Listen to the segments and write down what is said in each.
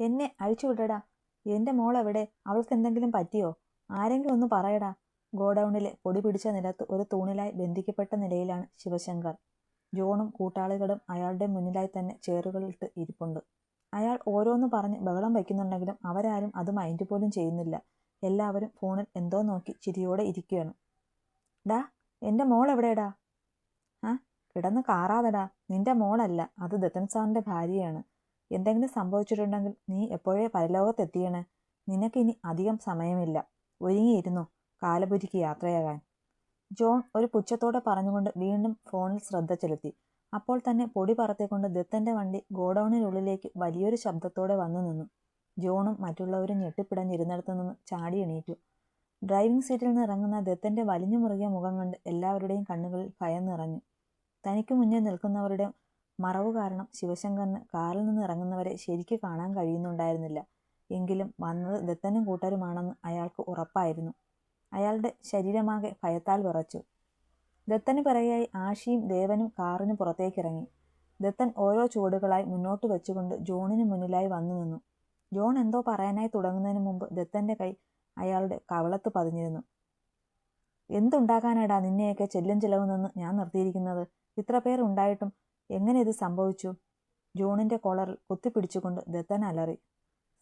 എന്നെ അഴിച്ചുവിടടാ എന്റെ മോൾ എവിടെ അവൾക്ക് എന്തെങ്കിലും പറ്റിയോ? ആരെങ്കിലും ഒന്ന് പറയടാ. ഗോഡൌണിലെ പൊടി പിടിച്ച നിലത്ത് ഒരു തൂണിലായി ബന്ധിക്കപ്പെട്ട നിലയിലാണ് ശിവശങ്കർ. ജോണും കൂട്ടാളികളും അയാളുടെ മുന്നിലായി തന്നെ ചേറുകളിട്ട് ഇരിപ്പുണ്ട്. അയാൾ ഓരോന്ന് പറഞ്ഞ് ബഹളം വയ്ക്കുന്നുണ്ടെങ്കിലും അവരാരും അത് മൈൻഡ് പോലും ചെയ്യുന്നില്ല. എല്ലാവരും ഫോണിൽ എന്തോ നോക്കി ചിരിയോടെ ഇരിക്കുകയാണ്. ഡാ എന്റെ മോൾ എവിടെടാ ആ കിടന്ന് കാറാതെടാ. നിന്റെ മോളല്ല അത് ദത്തൻ സാറിന്റെ ഭാര്യയാണ്. എന്തെങ്കിലും സംഭവിച്ചിട്ടുണ്ടെങ്കിൽ നീ എപ്പോഴേ പരലോകത്തെത്തിയണേ നിനക്കിനി അധികം സമയമില്ല. ഒരുങ്ങിയിരുന്നു? കാലപുരിക്ക് യാത്രയാകാൻ. ജോൺ ഒരു പുച്ഛത്തോടെ പറഞ്ഞുകൊണ്ട് വീണ്ടും ഫോണിൽ ശ്രദ്ധ ചെലുത്തി. അപ്പോൾ തന്നെ പൊടി പറത്തിക്കൊണ്ട് ദത്തന്റെ വണ്ടി ഗോഡൌണിനുള്ളിലേക്ക് വലിയൊരു ശബ്ദത്തോടെ വന്നു നിന്നു. ജോണും മറ്റുള്ളവരും ഞെട്ടിപ്പിടഞ്ഞിരുന്നിടത്തു നിന്ന് ചാടി എണീറ്റു. ഡ്രൈവിംഗ് സീറ്റിൽ നിന്ന് ഇറങ്ങുന്ന ദത്തന്റെ വലിഞ്ഞു മുറുകിയ മുഖം കണ്ട് എല്ലാവരുടെയും കണ്ണുകളിൽ ഭയം നിറഞ്ഞു. തനിക്ക് മുന്നിൽ നിൽക്കുന്നവരുടെ മറവ് കാരണം ശിവശങ്കറിന് കാറിൽ നിന്ന് ഇറങ്ങുന്നവരെ ശരിക്ക് കാണാൻ കഴിയുന്നുണ്ടായിരുന്നില്ല. എങ്കിലും വന്നത് ദത്തനും കൂട്ടരുമാണെന്ന് അയാൾക്ക് ഉറപ്പായിരുന്നു. അയാളുടെ ശരീരമാകെ ഭയത്താൽ വിറച്ചു. ദത്തന് പിറകെയായി ആഷിയും ദേവനും കാറിന് പുറത്തേക്കിറങ്ങി. ദത്തൻ ഓരോ ചുവടുകളായി മുന്നോട്ട് വെച്ചുകൊണ്ട് ജോണിന് മുന്നിലായി വന്നു നിന്നു. ജോൺ എന്തോ പറയാനായി തുടങ്ങുന്നതിന് മുമ്പ് ദത്തന്റെ കൈ അയാളുടെ കവളത്ത് പതിഞ്ഞിരുന്നു. എന്തുണ്ടാക്കാനാടാ നിന്നെയൊക്കെ ചെല്ലും ചിലവ് നിന്ന് ഞാൻ നിർത്തിയിരിക്കുന്നത്? ഇത്ര പേർ ഉണ്ടായിട്ടും എങ്ങനെ ഇത് സംഭവിച്ചു? ജോണിന്റെ കോളറിൽ കുത്തിപ്പിടിച്ചുകൊണ്ട് ദത്തൻ അലറി.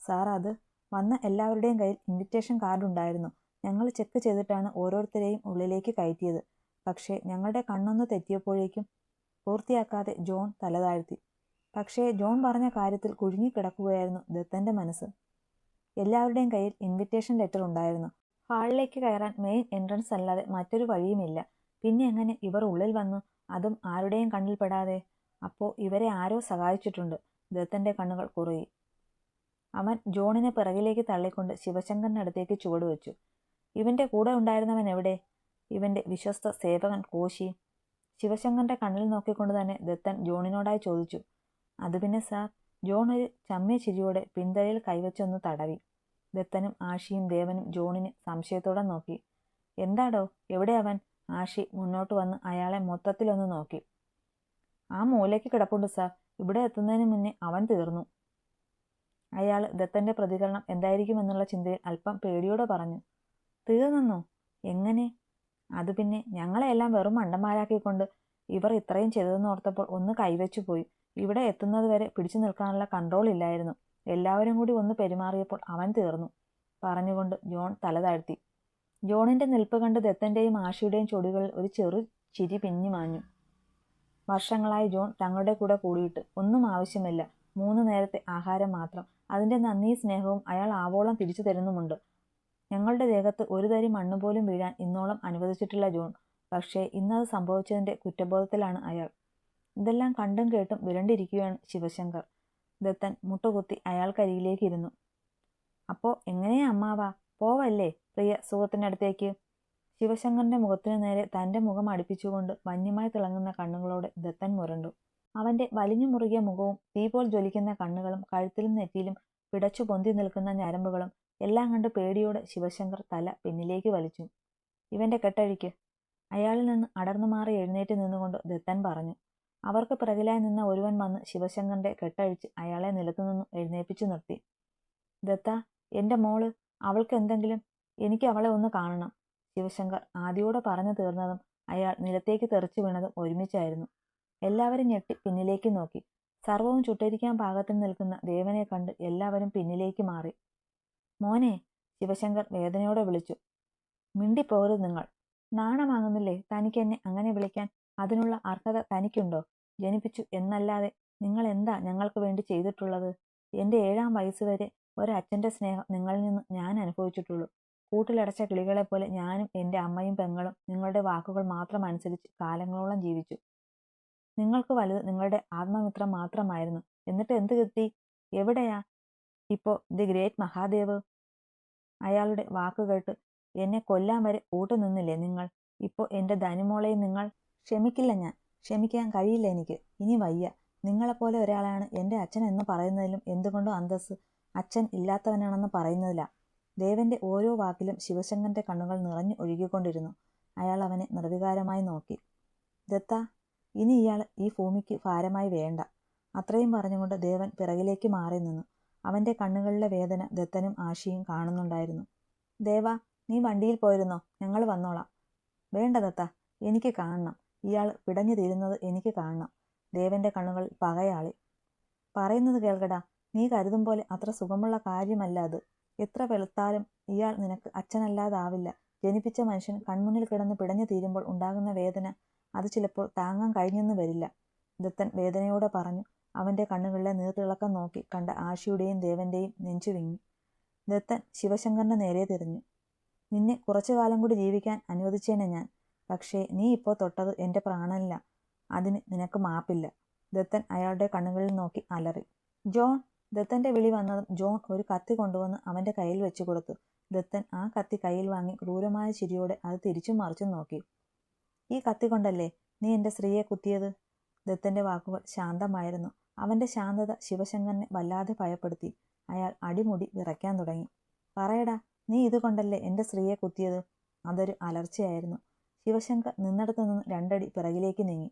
സാർ അത് വന്ന എല്ലാവരുടെയും കയ്യിൽ ഇൻവിറ്റേഷൻ കാർഡ് ഉണ്ടായിരുന്നു. ഞങ്ങൾ ചെക്ക് ചെയ്തിട്ടാണ് ഓരോരുത്തരെയും ഉള്ളിലേക്ക് കയറ്റിയത്. പക്ഷേ ഞങ്ങളുടെ കണ്ണൊന്ന് തെറ്റിയപ്പോഴേക്കും പൂർത്തിയാക്കാതെ ജോൺ തലതാഴ്ത്തി. പക്ഷേ ജോൺ പറഞ്ഞ കാര്യത്തിൽ കുഴുങ്ങിക്കിടക്കുകയായിരുന്നു ദത്തന്റെ മനസ്സ്. എല്ലാവരുടെയും കയ്യിൽ ഇൻവിറ്റേഷൻ ലെറ്റർ ഉണ്ടായിരുന്നു. ഹാളിലേക്ക് കയറാൻ മെയിൻ എൻട്രൻസ് അല്ലാതെ മറ്റൊരു വഴിയുമില്ല. പിന്നെ എങ്ങനെ ഇവർ ഉള്ളിൽ വന്നു? അതും ആരുടെയും കണ്ണിൽപ്പെടാതെ അപ്പോൾ ഇവരെ ആരോ സഹായിച്ചിട്ടുണ്ട്. ദത്തന്റെ കണ്ണുകൾ കുറുകി. അവൻ ജോണിനെ പിറകിലേക്ക് തള്ളിക്കൊണ്ട് ശിവശങ്കറിന്റെ അടുത്തേക്ക് ചുവടുവെച്ചു ഇവന്റെ കൂടെ ഉണ്ടായിരുന്നവൻ എവിടെ? ഇവന്റെ വിശ്വസ്ത സേവകൻ കോശി. ശിവശങ്കറിന്റെ കണ്ണിൽ നോക്കിക്കൊണ്ട് തന്നെ ദത്തൻ ജോണിനോടായി ചോദിച്ചു. അത് പിന്നെ സാർ ജോൺ ഒരു ചമ്മിയ ചിരിയോടെ പിന്തലയിൽ കൈവച്ചൊന്ന് തടവി. ദത്തനും ആഷിയും ദേവനും ജോണിനെ സംശയത്തോടെ നോക്കി. എന്താടോ എവിടെ അവൻ? ആഷി മുന്നോട്ട് വന്ന് അയാളെ മൊത്തത്തിലൊന്ന് നോക്കി. ആ മൂലയ്ക്ക് കിടപ്പുണ്ട് സാർ. ഇവിടെ എത്തുന്നതിന് മുന്നേ അവൻ തീർന്നു. അയാൾ ദത്തന്റെ പ്രതികരണം എന്തായിരിക്കുമെന്നുള്ള ചിന്തയിൽ അല്പം പേടിയോടെ പറഞ്ഞു തീർന്നെന്നോ? എങ്ങനെ? അത് പിന്നെ ഞങ്ങളെല്ലാം വെറും മണ്ടന്മാരാക്കിക്കൊണ്ട് ഇവർ ഇത്രയും ചെയ്തതെന്ന് ഓർത്തപ്പോൾ ഒന്ന് കൈവച്ചു പോയി. ഇവിടെ എത്തുന്നത് വരെ പിടിച്ചു നിൽക്കാനുള്ള കൺട്രോൾ ഇല്ലായിരുന്നു. എല്ലാവരും കൂടി ഒന്ന് പെരുമാറിയപ്പോൾ അവൻ തീർന്നു പറഞ്ഞുകൊണ്ട് ജോൺ തല താഴ്ത്തി. ജോണിന്റെ നിൽപ്പ് കണ്ട് ദത്തന്റെയും ആഷിയുടെയും ചൊടികളിൽ ഒരു ചെറു ചിരി പിഞ്ഞു മാഞ്ഞു. വർഷങ്ങളായി ജോൺ തങ്ങളുടെ കൂടെ കൂടിയിട്ട്. ഒന്നും ആവശ്യമില്ല. മൂന്ന് നേരത്തെ ആഹാരം മാത്രം. അതിന്റെ നന്ദി സ്നേഹവും അയാൾ ആവോളം തിരിച്ചു തരുന്നുമുണ്ട്. ഞങ്ങളുടെ ദേഹത്ത് ഒരു തരി മണ്ണ് പോലും വീഴാൻ ഇന്നോളം അനുവദിച്ചിട്ടില്ല ജോൺ. പക്ഷേ ഇന്നത് സംഭവിച്ചതിന്റെ കുറ്റബോധത്തിലാണ് അയാൾ. ഇതെല്ലാം കണ്ടും കേട്ടും വിരണ്ടിരിക്കുകയാണ് ശിവശങ്കർ. ദത്തൻ മുട്ടുകുത്തി അയാൾക്കരികിലേക്ക് ഇരുന്നു. അപ്പോ എങ്ങനെയാ അമ്മാവാ? പോവല്ലേ പ്രിയ സുഹൃത്തിനടുത്തേക്ക് ശിവശങ്കറിന്റെ മുഖത്തിനു നേരെ തന്റെ മുഖം അടുപ്പിച്ചുകൊണ്ട് വന്യമായി തിളങ്ങുന്ന കണ്ണുകളോടെ ദത്തൻ മുരണ്ടു. അവന്റെ വലിഞ്ഞു മുറുകിയ മുഖവും തീ പോൽ ജ്വലിക്കുന്ന കണ്ണുകളും കഴുത്തിലും നെറ്റിയിലും പിടച്ചു പൊന്തി നിൽക്കുന്ന ഞരമ്പുകളും എല്ലാം കണ്ട് പേടിയോടെ ശിവശങ്കർ തല പിന്നിലേക്ക് വലിച്ചു. ഇവന്റെ കെട്ടഴിക്ക്. അയാളിൽ നിന്ന് അടർന്നു മാറി എഴുന്നേറ്റ് നിന്നുകൊണ്ട് ദത്തൻ പറഞ്ഞു. അവർക്ക് പിറകിലായി നിന്ന ഒരുവൻ വന്ന് ശിവശങ്കറിന്റെ കെട്ടഴിച്ച് അയാളെ നിലത്തുനിന്നും എഴുന്നേൽപ്പിച്ചു നിർത്തി. ദത്ത എന്റെ മോൾ അവൾക്ക് എന്തെങ്കിലും എനിക്ക് അവളെ ഒന്ന് കാണണം. ശിവശങ്കർ ആദ്യോടെ പറഞ്ഞു തീർന്നതും അയാൾ നിലത്തേക്ക് തെറിച്ചു വീണതും ഒരുമിച്ചായിരുന്നു. എല്ലാവരും ഞെട്ടി പിന്നിലേക്ക് നോക്കി. സർവവും ചുട്ടരിക്കാൻ പാകത്തിൽ നിൽക്കുന്ന ദേവനെ കണ്ട് എല്ലാവരും പിന്നിലേക്ക് മാറി. മോനെ ശിവശങ്കർ വേദനയോടെ വിളിച്ചു. മിണ്ടിപ്പോകരുത് നിങ്ങൾ. നാണമാകുന്നില്ലേ തനിക്ക് എന്നെ അങ്ങനെ വിളിക്കാൻ? അതിനുള്ള അർഹത തനിക്കുണ്ടോ? ജനിപ്പിച്ചു എന്നല്ലാതെ നിങ്ങൾ എന്താ ഞങ്ങൾക്ക് വേണ്ടി ചെയ്തിട്ടുള്ളത്? എന്റെ ഏഴാം വയസ്സ് വരെ ഒരച്ഛന്റെ സ്നേഹം നിങ്ങളിൽ നിന്ന് ഞാൻ അനുഭവിച്ചിട്ടുള്ളൂ. കൂട്ടിലടച്ച കിളികളെ പോലെ ഞാനും എന്റെ അമ്മയും പെങ്ങളും നിങ്ങളുടെ വാക്കുകൾ മാത്രം അനുസരിച്ച് കാലങ്ങളോളം ജീവിച്ചു. നിങ്ങൾക്ക് വലുത് നിങ്ങളുടെ ആത്മമിത്രം മാത്രമായിരുന്നു. എന്നിട്ട് എന്ത് കിട്ടി? എവിടെയാ? ഇപ്പോ ദി ഗ്രേറ്റ് മഹാദേവ് അയാളുടെ വാക്ക് കേട്ട് എന്നെ കൊല്ലാൻ വരെ കൂട്ടു നിന്നില്ലേ നിങ്ങൾ? ഇപ്പോൾ എന്റെ ധനിമോളെയും നിങ്ങൾ? ക്ഷമിക്കില്ല ഞാൻ. ക്ഷമിക്കാൻ കഴിയില്ല എനിക്ക്. ഇനി വയ്യ. നിങ്ങളെപ്പോലെ ഒരാളാണ് എന്റെ അച്ഛൻ എന്ന് പറയുന്നതിലും എന്തുകൊണ്ടോ അന്തസ് അച്ഛൻ ഇല്ലാത്തവനാണെന്ന് പറയുന്നതില്ല ദേവന്റെ ഓരോ വാക്കിലും ശിവശങ്കരന്റെ കണ്ണുകൾ നിറഞ്ഞു ഒഴുകിക്കൊണ്ടിരുന്നു. അയാൾ അവനെ നിർവികാരമായി നോക്കി. ദത്ത ഇനി ഇയാൾ ഈ ഭൂമിക്ക് ഭാരമായി വേണ്ട. അത്രയും പറഞ്ഞുകൊണ്ട് ദേവൻ പിറകിലേക്ക് മാറി നിന്നു. അവന്റെ കണ്ണുകളിലെ വേദന ദത്തനും ആശിയും കാണുന്നുണ്ടായിരുന്നു. ദേവ നീ വണ്ടിയിൽ പോയിരുന്നോ? ഞങ്ങൾ വന്നോളാം. വേണ്ട ദത്ത എനിക്ക് കാണണം. ഇയാൾ പിടഞ്ഞു തീരുന്നത് എനിക്ക് കാണണം. ദേവന്റെ കണ്ണുകൾ പകയാളി. പറയുന്നത് കേൾക്കടാ നീ കരുതും പോലെ അത്ര സുഖമുള്ള കാര്യമല്ല അത്. എത്ര വെളുത്താലും ഇയാൾ നിനക്ക് അച്ഛനല്ലാതാവില്ല. ജനിപ്പിച്ച മനുഷ്യൻ കൺമുന്നിൽ കിടന്ന് പിടഞ്ഞു തീരുമ്പോൾ ഉണ്ടാകുന്ന വേദന അത് ചിലപ്പോൾ താങ്ങാൻ കഴിഞ്ഞെന്ന് വരില്ല. ദത്തൻ വേദനയോടെ പറഞ്ഞു അവന്റെ കണ്ണുകളിലെ നീർത്തിളക്കം നോക്കി കണ്ട ആഷിയുടെയും ദേവന്റെയും നെഞ്ചു വിങ്ങി. ദത്തൻ ശിവശങ്കറിന്റെ നേരെ തിരിഞ്ഞു. നിന്നെ കുറച്ചു കാലം കൂടി ജീവിക്കാൻ അനുവദിച്ചേനെ ഞാൻ. പക്ഷേ നീ ഇപ്പോൾ തൊട്ടത് എന്റെ പ്രാണനില്ല. അതിന് നിനക്ക് മാപ്പില്ല. ദത്തൻ അയാളുടെ കണ്ണുകളിൽ നോക്കി അലറി. ജോൺ ദത്തന്റെ വിളി വന്നതും ജോൺ ഒരു കത്തി കൊണ്ടുവന്ന് അവന്റെ കയ്യിൽ വെച്ചു കൊടുത്തു. ദത്തൻ ആ കത്തി കയ്യിൽ വാങ്ങി ക്രൂരമായ ചിരിയോടെ അത് തിരിച്ചും മറിച്ചും നോക്കി. ഈ കത്തി കൊണ്ടല്ലേ നീ എന്റെ സ്ത്രീയെ കുത്തിയത്? ദത്തന്റെ വാക്കുകൾ ശാന്തമായിരുന്നു. അവന്റെ ശാന്തത ശിവശങ്കറിനെ വല്ലാതെ ഭയപ്പെടുത്തി. അയാൾ അടിമുടി വിറയ്ക്കാൻ തുടങ്ങി. പറയടാ നീ ഇതുകൊണ്ടല്ലേ എന്റെ സ്ത്രീയെ കുത്തിയത്? അതൊരു അലർച്ചയായിരുന്നു. ശിവശങ്കർ നിന്നിടത്തു നിന്ന് രണ്ടടി പിറകിലേക്ക് നീങ്ങി.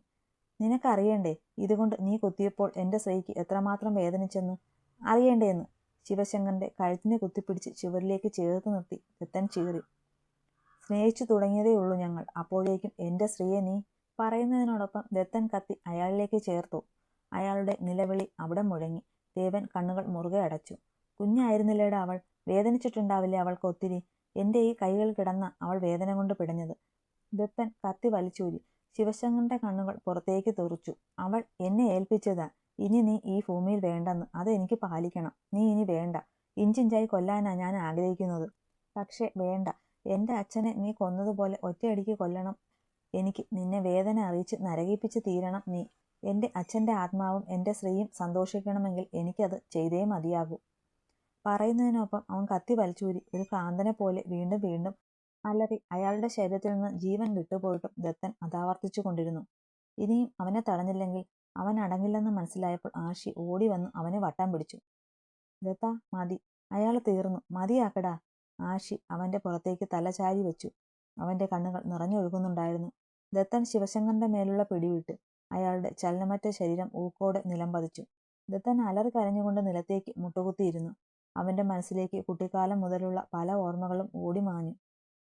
നിനക്കറിയണ്ടേ ഇതുകൊണ്ട് നീ കുത്തിയപ്പോൾ എന്റെ സ്ത്രീക്ക് എത്രമാത്രം വേദനിച്ചെന്ന്? അറിയണ്ടേന്ന്. ശിവശങ്കറിന്റെ കഴുത്തിനെ കുത്തിപ്പിടിച്ച് ചുവരിലേക്ക് ചേർത്ത് നിർത്തി ദത്തൻ ചീറി സ്നേഹിച്ചു തുടങ്ങിയതേ ഉള്ളൂ ഞങ്ങൾ. അപ്പോഴേക്കും എന്റെ സ്ത്രീയെ നീ പറയുന്നതിനോടൊപ്പം ദത്തൻ കത്തി അയാളിലേക്ക് ചേർത്തു. അയാളുടെ നിലവിളി അവിടെ മുഴങ്ങി. ദേവൻ കണ്ണുകൾ മുറുകെ അടച്ചു. കുഞ്ഞായിരുന്നില്ലേടാ അവൾ? വേദനിച്ചിട്ടുണ്ടാവില്ലേ അവൾക്ക് ഒത്തിരി? എന്റെ ഈ കൈകൾ കിടന്ന അവൾ വേദന കൊണ്ട് പിടഞ്ഞത്. ദത്തൻ കത്തി വലിച്ചൂരി. ശിവശങ്കറിന്റെ കണ്ണുകൾ പുറത്തേക്ക് തെറിച്ചു. അവൾ എന്നെ ഏൽപ്പിച്ചതാ. ഇനി നീ ഈ ഭൂമിയിൽ വേണ്ടെന്ന് അത് എനിക്ക് പാലിക്കണം. നീ ഇനി വേണ്ട. ഇഞ്ചിഞ്ചായി കൊല്ലാനാണ് ഞാൻ ആഗ്രഹിക്കുന്നത്. പക്ഷേ വേണ്ട. എന്റെ അച്ഛനെ നീ കൊന്നതുപോലെ ഒറ്റയടിക്ക് കൊല്ലണം. എനിക്ക് നിന്നെ വേദന അറിയിച്ച് നരകിപ്പിച്ച് തീരണം നീ. എന്റെ അച്ഛന്റെ ആത്മാവും എന്റെ സ്ത്രീയും സന്തോഷിക്കണമെങ്കിൽ എനിക്കത് ചെയ്തേ മതിയാകൂ. പറയുന്നതിനൊപ്പം അവൻ കത്തി വലിച്ചൂരി ഒരു കാന്തനെ പോലെ വീണ്ടും വീണ്ടും അലറി അയാളുടെ ശരീരത്തിൽ നിന്ന് ജീവൻ വിട്ടുപോയിട്ടും ദത്തൻ അതാവർത്തിച്ചു കൊണ്ടിരുന്നു ഇനിയും അവനെ തടഞ്ഞില്ലെങ്കിൽ അവൻ അടങ്ങില്ലെന്ന് മനസ്സിലായപ്പോൾ ആഷി ഓടി വന്ന് അവനെ വട്ടം പിടിച്ചു. ദത്ത മതി. അയാൾ തീർന്നു. മതിയാക്കടാ. ആഷി അവന്റെ പുറത്തേക്ക് തലചാരി വെച്ചു. അവന്റെ കണ്ണുകൾ നിറഞ്ഞൊഴുകുന്നുണ്ടായിരുന്നു. ദത്തൻ ശിവശങ്കറിന്റെ മേലുള്ള പിടിവിട്ട്. അയാളുടെ ചലനമറ്റ ശരീരം ഊക്കോടെ നിലം പതിച്ചു ദത്തൻ അലറി കരഞ്ഞുകൊണ്ട് നിലത്തേക്ക് മുട്ടുകുത്തിയിരുന്നു. അവന്റെ മനസ്സിലേക്ക് കുട്ടിക്കാലം മുതലുള്ള പല ഓർമ്മകളും ഓടിമാഞ്ഞു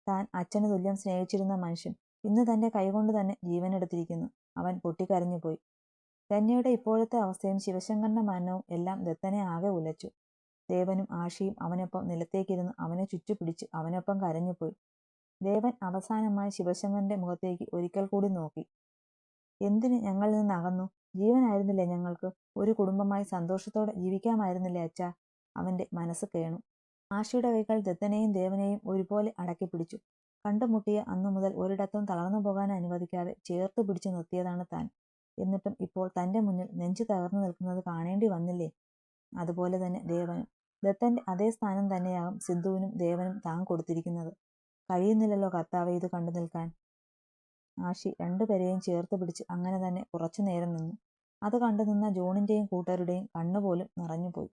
താൻ അച്ഛന് തുല്യം സ്നേഹിച്ചിരുന്ന മനുഷ്യൻ ഇന്ന് തന്റെ കൈകൊണ്ട് തന്നെ ജീവനെടുത്തിരിക്കുന്നു. അവൻ പൊട്ടിക്കരഞ്ഞുപോയി. ധന്യയുടെ ഇപ്പോഴത്തെ അവസ്ഥയും ശിവശങ്കറിന്റെ മരണവും എല്ലാം ദത്തനെ ആകെ ഉലച്ചു. ദേവനും ആഷിയും അവനൊപ്പം നിലത്തേക്കിരുന്ന് അവനെ ചുറ്റുപിടിച്ച് അവനൊപ്പം കരഞ്ഞുപോയി. ദേവൻ അവസാനമായി ശിവശങ്കറിന്റെ മുഖത്തേക്ക് ഒരിക്കൽ കൂടി നോക്കി. എന്തിന് ഞങ്ങളിൽ നിന്ന് അകന്നു? ജീവനായിരുന്നില്ലേ ഞങ്ങൾക്ക്? ഒരു കുടുംബമായി സന്തോഷത്തോടെ ജീവിക്കാമായിരുന്നില്ലേ അച്ഛാ? അവന്റെ മനസ്സ് കേണു. ആഷിയുടെ കൈകൾ ദത്തനെയും ദേവനെയും ഒരുപോലെ അടക്കി പിടിച്ചു. കണ്ടുമുട്ടിയ അന്നു മുതൽ ഒരിടത്തും തളർന്നു പോകാൻ അനുവദിക്കാതെ ചേർത്ത് പിടിച്ചു നിർത്തിയതാണ് താൻ. എന്നിട്ടും ഇപ്പോൾ തന്റെ മുന്നിൽ നെഞ്ചു തകർന്നു നിൽക്കുന്നത് കാണേണ്ടി വന്നില്ലേ? അതുപോലെ തന്നെ ദേവനും. ദത്തന്റെ അതേ സ്ഥാനം തന്നെയാകും സിദ്ധുവിനും ദേവനും താൻ കൊടുത്തിരിക്കുന്നത്. കഴിയുന്നില്ലല്ലോ കർത്താവ് ഇത് കണ്ടു നിൽക്കാൻ. ആഷി രണ്ടുപേരെയും ചേർത്ത് പിടിച്ച് അങ്ങനെ തന്നെ കുറച്ചു നേരം നിന്നു. അത് കണ്ടു നിന്ന ജോണിന്റെയും കൂട്ടരുടെയും കണ്ണുപോലും നിറഞ്ഞുപോയി.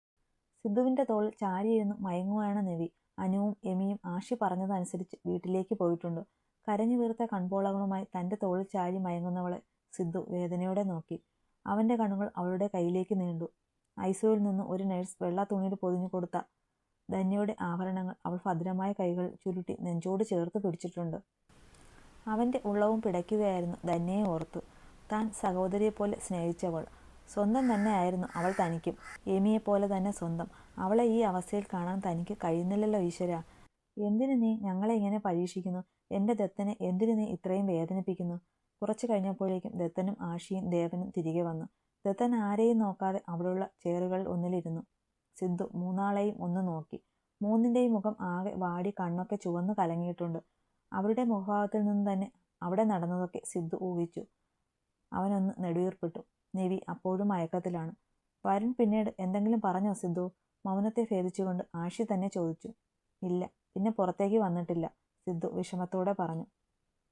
സിദ്ധുവിന്റെ തോളിൽ ചാരിയിരുന്ന് മയങ്ങുവാണ് നെവി. അനുവും എമിയും ആഷി പറഞ്ഞതനുസരിച്ച് വീട്ടിലേക്ക് പോയിട്ടുണ്ട്. കരഞ്ഞു വീർത്ത കൺപോളകളുമായി തന്റെ തോളിൽ ചാരി മയങ്ങുന്നവളെ സിദ്ധു വേദനയോടെ നോക്കി. അവന്റെ കണ്ണുകൾ അവളുടെ കയ്യിലേക്ക് നീണ്ടു. ഐസോയിൽ നിന്ന് ഒരു നഴ്സ് വെള്ള തുണിയിൽ പൊതിഞ്ഞു കൊടുത്ത ധന്യയുടെ ആഭരണങ്ങൾ അവൾ ഭദ്രമായ കൈകൾ ചുരുട്ടി നെഞ്ചോട് ചേർത്ത് പിടിച്ചിട്ടുണ്ട്. അവന്റെ ഉള്ളവും പിടയ്ക്കുകയായിരുന്നു ധന്യയെ ഓർത്തു. താൻ സഹോദരിയെപ്പോലെ സ്നേഹിച്ചവൾ. സ്വന്തം തന്നെ ആയിരുന്നു അവൾ തനിക്കും. എമിയെപ്പോലെ തന്നെ സ്വന്തം. അവളെ ഈ അവസ്ഥയിൽ കാണാൻ തനിക്ക് കഴിയുന്നില്ലല്ലോ ഈശ്വര. എന്തിനു നീ ഞങ്ങളെ ഇങ്ങനെ പരീക്ഷിക്കുന്നു? എന്റെ ദത്തനെ എന്തിനു നീ ഇത്രയും വേദനിപ്പിക്കുന്നു? കുറച്ചു കഴിഞ്ഞപ്പോഴേക്കും ദത്തനും ആഷിയും ദേവനും തിരികെ വന്നു. ദത്തൻ ആരെയും നോക്കാതെ അവിടെയുള്ള ചേറുകളിൽ ഒന്നിലിരുന്നു. സിദ്ധു മൂന്നാളെയും ഒന്ന് നോക്കി. മൂന്നിന്റെയും മുഖം ആകെ വാടി കണ്ണൊക്കെ ചുവന്ന് കലങ്ങിയിട്ടുണ്ട്. അവരുടെ മുഖഭാവത്തിൽ നിന്ന് തന്നെ അവിടെ നടന്നതൊക്കെ സിദ്ധു ഊഹിച്ചു. അവനൊന്ന് നെടുവീർപ്പിട്ടു. നെവി അപ്പോഴും മയക്കത്തിലാണ്. വരുൺ പിന്നീട് എന്തെങ്കിലും പറഞ്ഞോ സിദ്ധു മൗനത്തെ ഭേദിച്ചുകൊണ്ട് ആഷി തന്നെ ചോദിച്ചു. ഇല്ല പിന്നെ പുറത്തേക്ക് വന്നിട്ടില്ല സിദ്ധു വിഷമത്തോടെ പറഞ്ഞു.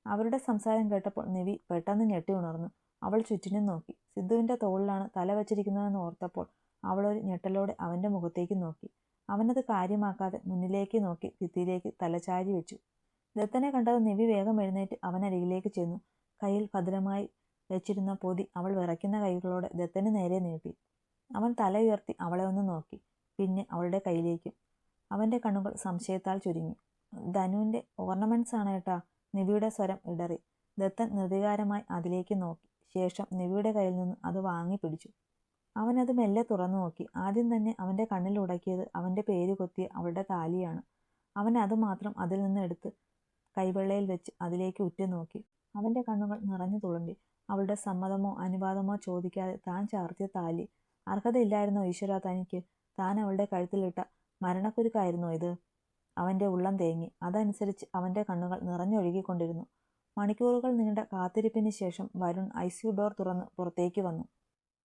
അവരുടെ സംസാരം കേട്ടപ്പോൾ നിവി പെട്ടെന്ന് ഞെട്ടി ഉണർന്നു. അവൾ ചുറ്റിനും നോക്കി. സിദ്ധുവിന്റെ തോളിലാണ് തല വച്ചിരിക്കുന്നതെന്ന് ഓർത്തപ്പോൾ അവളൊരു ഞെട്ടലോടെ അവന്റെ മുഖത്തേക്ക് നോക്കി. അവനത് കാര്യമാക്കാതെ മുന്നിലേക്ക് നോക്കി ഭിത്തിയിലേക്ക് തലചാരി വെച്ചു. ദത്തനെ കണ്ടത് നിവി വേഗം എഴുന്നേറ്റ് അവനരികിലേക്ക് ചെന്നു. കയ്യിൽ ഭദ്രമായി വെച്ചിരുന്ന പൊതി അവൾ വിറയ്ക്കുന്ന കൈകളോടെ ദത്തന് നേരെ നീട്ടി. അവൻ തല ഉയർത്തി അവളെ ഒന്ന് നോക്കി. പിന്നെ അവളുടെ കയ്യിലേക്കും. അവന്റെ കണ്ണുകൾ സംശയത്താൽ ചുരുങ്ങി. ധനുവിന്റെ ഓർണമെന്റ്സ് ആണ് ഏട്ടാ. നിവിയുടെ സ്വരം ഇടറി. ദത്തൻ നിർവികാരമായി അതിലേക്ക് നോക്കി. ശേഷം നിവിയുടെ കയ്യിൽ നിന്ന് അത് വാങ്ങി പിടിച്ചു. അവനത് മെല്ലെ തുറന്നു നോക്കി. ആദ്യം തന്നെ അവന്റെ കണ്ണിൽ ഉടക്കിയത് അവന്റെ പേര് കൊത്തിയ അവളുടെ താലിയാണ്. അവൻ അത് മാത്രം അതിൽ നിന്ന് എടുത്ത് കൈവെള്ളയിൽ വെച്ച് അതിലേക്ക് ഉറ്റുനോക്കി അവന്റെ കണ്ണുകൾ നിറഞ്ഞു തുളുമ്പി. അവളുടെ സമ്മതമോ അനുവാദമോ ചോദിക്കാതെ താൻ ചാർത്തിയ താലി. അർഹതയില്ലായിരുന്നോ ഈശ്വര തനിക്ക്? താൻ അവളുടെ കഴുത്തിലിട്ട മരണക്കുരുക്കായിരുന്നോ ഇത്? അവന്റെ ഉള്ളം തേങ്ങി. അതനുസരിച്ച് അവന്റെ കണ്ണുകൾ നിറഞ്ഞൊഴുകിക്കൊണ്ടിരുന്നു. മണിക്കൂറുകൾ നീണ്ട കാത്തിരിപ്പിന് ശേഷം വരുൺ ഐ സി ഡോർ തുറന്ന് പുറത്തേക്ക് വന്നു.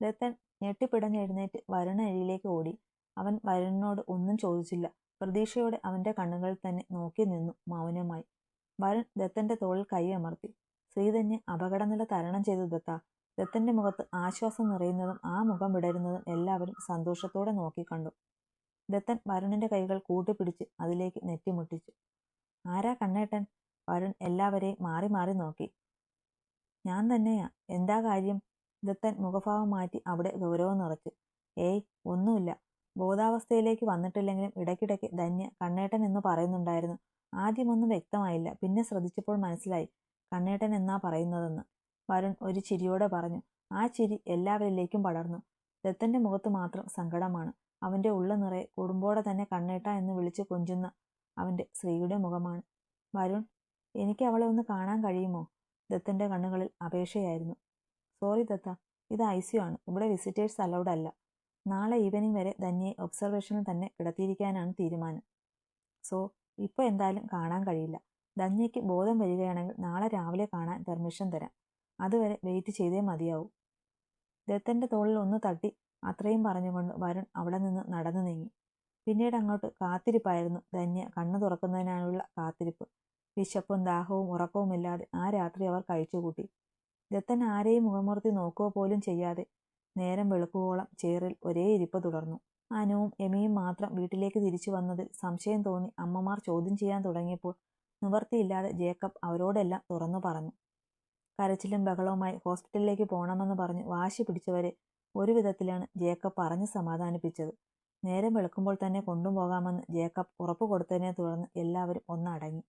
ദത്തൻ ഞെട്ടിപ്പിടഞ്ഞെഴുന്നേറ്റ് വരുണ വരുണഴിയിലേക്ക് ഓടി. അവൻ വരുണിനോട് ഒന്നും ചോദിച്ചില്ല. പ്രതീക്ഷയോടെ അവന്റെ കണ്ണുകളിൽ തന്നെ നോക്കി നിന്നു മൗനമായി. വരുൺ ദത്തന്റെ തോളിൽ കൈയമർത്തി ശ്രീധന്യെ അപകടനില തരണം ചെയ്തു ദത്ത. ദത്തന്റെ മുഖത്ത് ആശ്വാസം നിറയുന്നതും ആ മുഖം വിടരുന്നതും എല്ലാവരും സന്തോഷത്തോടെ നോക്കിക്കണ്ടു. ദത്തൻ വരുണിന്റെ കൈകൾ കൂട്ടിപ്പിടിച്ച് അതിലേക്ക് നെറ്റിമുട്ടിച്ചു. ആരാ കണ്ണേട്ടൻ? വരുൺ എല്ലാവരെയും മാറി മാറി നോക്കി. ഞാൻ തന്നെയാ. എന്താ കാര്യം? ദത്തൻ മുഖഭാവം മാറ്റി അവിടെ ഗൗരവം നിറച്ചു. ഏയ് ഒന്നുമില്ല. ബോധാവസ്ഥയിലേക്ക് വന്നിട്ടില്ലെങ്കിലും ഇടയ്ക്കിടയ്ക്ക് ധന്യ കണ്ണേട്ടൻ എന്ന് പറയുന്നുണ്ടായിരുന്നു. ആദ്യമൊന്നും വ്യക്തമായില്ല. പിന്നെ ശ്രദ്ധിച്ചപ്പോൾ മനസ്സിലായി. കണ്ണേട്ടൻ എന്നാ പറയുന്നതെന്ന്. വരുൺ ഒരു ചിരിയോടെ പറഞ്ഞു. ആ ചിരി എല്ലാവരിലേക്കും പടർന്നു. ദത്തന്റെ മുഖത്ത് മാത്രം സങ്കടമാണ്. അവന്റെ ഉള്ള നിറയെ കുടുംബോടെ തന്നെ കണ്ണേട്ട എന്ന് വിളിച്ച് കൊഞ്ചുന്ന അവന്റെ സ്ത്രീയുടെ മുഖമാണ്. വരുൺ എനിക്ക് അവളെ ഒന്ന് കാണാൻ കഴിയുമോ? ദത്തന്റെ കണ്ണുകളിൽ അപേക്ഷയായിരുന്നു. സോറി ദത്ത ഇത് ഐ സി ആണ്. ഇവിടെ വിസിറ്റേഴ്സ് അലൗഡ് അല്ല. നാളെ ഈവനിങ് വരെ ധന്യയെ ഒബ്സർവേഷനിൽ തന്നെ കിടത്തിയിരിക്കാനാണ് തീരുമാനം. സോ ഇപ്പോൾ എന്തായാലും കാണാൻ കഴിയില്ല. ധന്യയ്ക്ക് ബോധം വരികയാണെങ്കിൽ നാളെ രാവിലെ കാണാൻ പെർമിഷൻ തരാം. അതുവരെ വെയിറ്റ് ചെയ്തേ മതിയാവൂ. ദത്തന്റെ തോളിൽ ഒന്ന് തട്ടി അത്രയും പറഞ്ഞുകൊണ്ട് വരുൺ അവിടെ നിന്ന് നടന്നു നീങ്ങി. പിന്നീട് അങ്ങോട്ട് കാത്തിരിപ്പായിരുന്നു ധന്യ. കണ്ണു തുറക്കുന്നതിനായുള്ള കാത്തിരിപ്പ്. വിശപ്പും ദാഹവും ഉറക്കവുമില്ലാതെ ആ രാത്രി അവർ കഴിച്ചുകൂട്ടി. ദത്തൻ ആരെയും മുഖമുർത്തി നോക്കുക പോലും ചെയ്യാതെ നേരം വെളുക്കുവോളം ചേറിൽ ഒരേ ഇരിപ്പ് തുടർന്നു. അനുവും എമിയും മാത്രം വീട്ടിലേക്ക് തിരിച്ചു വന്നതിൽ സംശയം തോന്നി അമ്മമാർ ചോദ്യം ചെയ്യാൻ തുടങ്ങിയപ്പോൾ നിവർത്തിയില്ലാതെ ജേക്കബ് അവരോടെല്ലാം തുറന്നു പറഞ്ഞു. കരച്ചിലും ബഹളവുമായി ഹോസ്പിറ്റലിലേക്ക് പോകണമെന്ന് പറഞ്ഞ് വാശി പിടിച്ചവരെ ഒരു വിധത്തിലാണ് ജേക്കബ് പറഞ്ഞ് സമാധാനിപ്പിച്ചത്. നേരം വെളുക്കുമ്പോൾ തന്നെ കൊണ്ടുപോകാമെന്ന് ജേക്കബ് ഉറപ്പു കൊടുത്തതിനെ തുടർന്ന് എല്ലാവരും ഒന്നടങ്ങി.